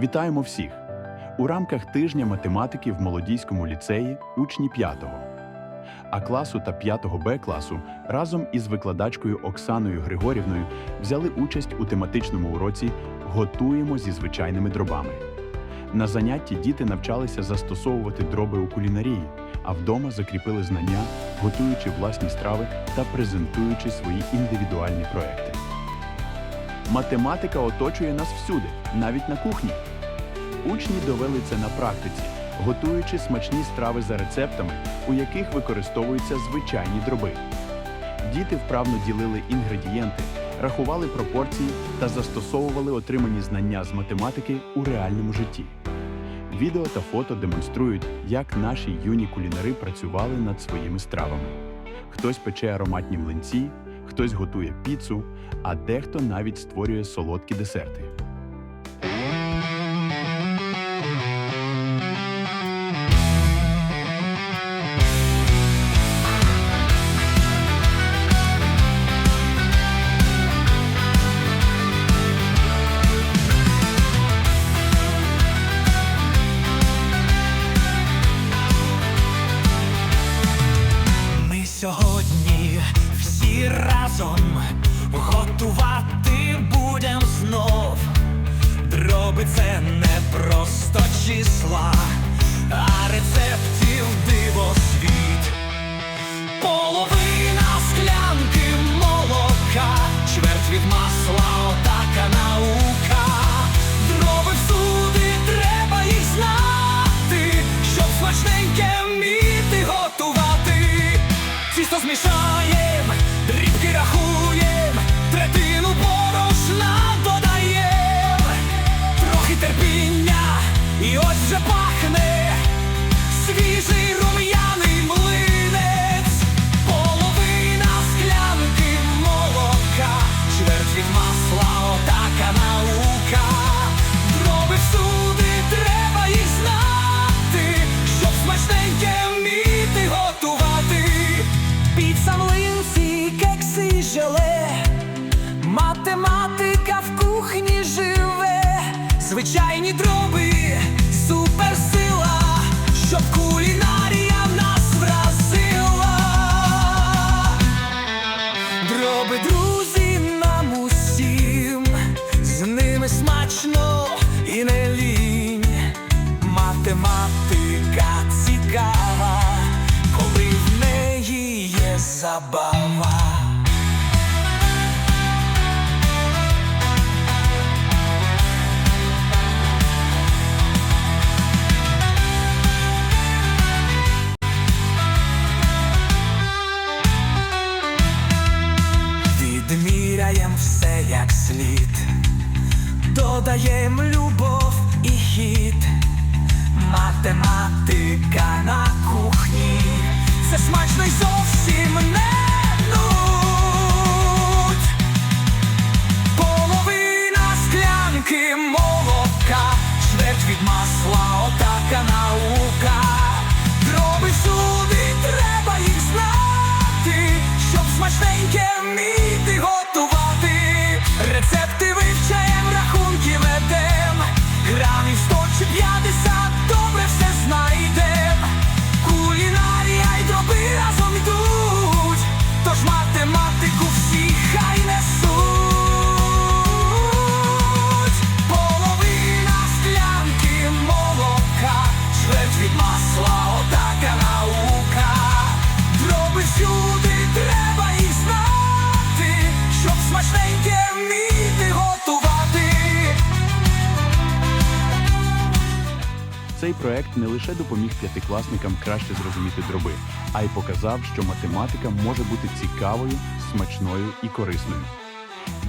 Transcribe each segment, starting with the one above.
Вітаємо всіх! У рамках тижня математики в Молодійському ліцеї учні 5 А класу та 5 Б класу разом із викладачкою Оксаною Григорівною взяли участь у тематичному уроці Готуємо зі звичайними дробами. На занятті діти навчалися застосовувати дроби у кулінарії, а вдома закріпили знання, готуючи власні страви та презентуючи свої індивідуальні проекти. Математика оточує нас всюди, навіть на кухні. Учні довели це на практиці, готуючи смачні страви за рецептами, у яких використовуються звичайні дроби. Діти вправно ділили інгредієнти, рахували пропорції та застосовували отримані знання з математики у реальному житті. Відео та фото демонструють, як наші юні кулінари працювали над своїми стравами. Хтось пече ароматні млинці, хтось готує піцу, а дехто навіть створює солодкі десерти. Разом готувати будем знов. Дроби це не просто числа, а рецептів диво світ. Половина склянки молока, чверть від масла, отака наука. Дроби всюди, треба їх знати, щоб смачненьке вміти готувати. Тісто змішаєм, забава. Відміряєм все як слід, додаєм любов і хід, математика на кухні, це смачно й зовсім Цей проект не лише допоміг п'ятикласникам краще зрозуміти дроби, а й показав, що математика може бути цікавою, смачною і корисною.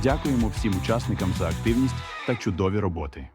Дякуємо всім учасникам за активність та чудові роботи.